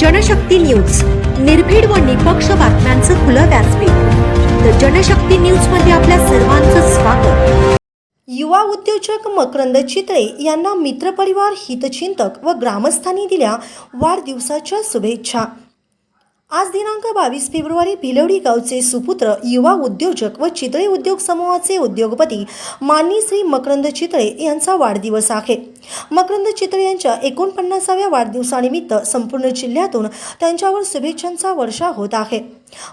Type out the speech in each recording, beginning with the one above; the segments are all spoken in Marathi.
जनशक्ती न्यूज. निर्भीड व निपक्ष बातम्यांचं खुलं व्यासपीठ. तर जनशक्ती न्यूजमध्ये आपल्या सर्वांचं स्वागत. युवा उद्योजक मकरंद चित्रे यांना मित्रपरिवार हितचिंतक व ग्रामस्थांनी दिल्या वाढदिवसाच्या शुभेच्छा. आज दिनांक बावीस फेब्रुवारी भिलवडी गावचे सुपुत्र युवा उद्योजक व चितळे उद्योग समूहाचे उद्योगपती माननी श्री मकरंद चितळे यांचा वाढदिवस आहे. मकरंद चितळे यांच्या एकोणपन्नासाव्या वाढदिवसानिमित्त संपूर्ण जिल्ह्यातून त्यांच्यावर शुभेच्छांचा वर्षा होत आहे.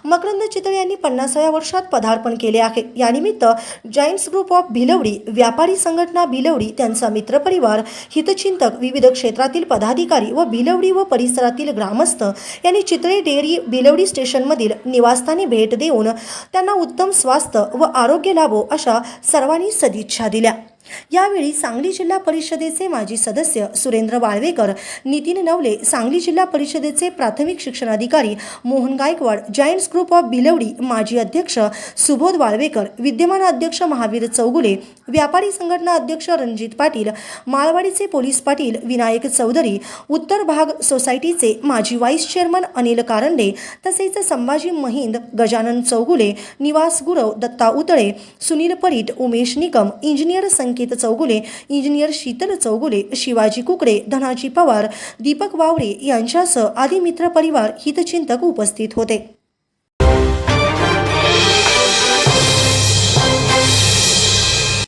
मकरंद चितळे यांनी पन्नासाव्या वर्षात पदार्पण केले आहे. यानिमित्त जायंट्स ग्रुप ऑफ भिलवडी व्यापारी संघटना भिलवडी त्यांचा मित्रपरिवार हितचिंतक विविध क्षेत्रातील पदाधिकारी व भिलवडी व परिसरातील ग्रामस्थ यांनी चितळे डेअरी भिलवडी स्टेशनमधील निवासस्थानी भेट देऊन त्यांना उत्तम स्वास्थ्य व आरोग्य लाभो अशा सर्वांनी सदिच्छा दिल्या. यावेळी सांगली जिल्हा परिषदेचे माजी सदस्य सुरेंद्र वाळवेकर नितीन नवले सांगली जिल्हा परिषदेचे प्राथमिक शिक्षणाधिकारी Mohan Gaikwad Giants group of Bilwadi माजी अध्यक्ष सुबोध वाळवेकर विद्यमान अध्यक्ष महावीर चौगुले व्यापारी संघटना अध्यक्ष रणजित पाटील माळवाडीचे पोलीस पाटील विनायक चौधरी उत्तर भाग सोसायटीचे माजी व्हाईस चेअरमन अनिल कारंडे तसेच संभाजी महिंद गजानन चौगुले निवास गुरव दत्ता उतळे सुनील परीट उमेश निकम इंजिनियर संकेत चौगुले इंजिनियर शीतल चौगुले शिवाजी कुकडे धनाजी पवार दीपक वावरे यांच्यासह आदी मित्रपरिवार हितचिंतक उपस्थित होते.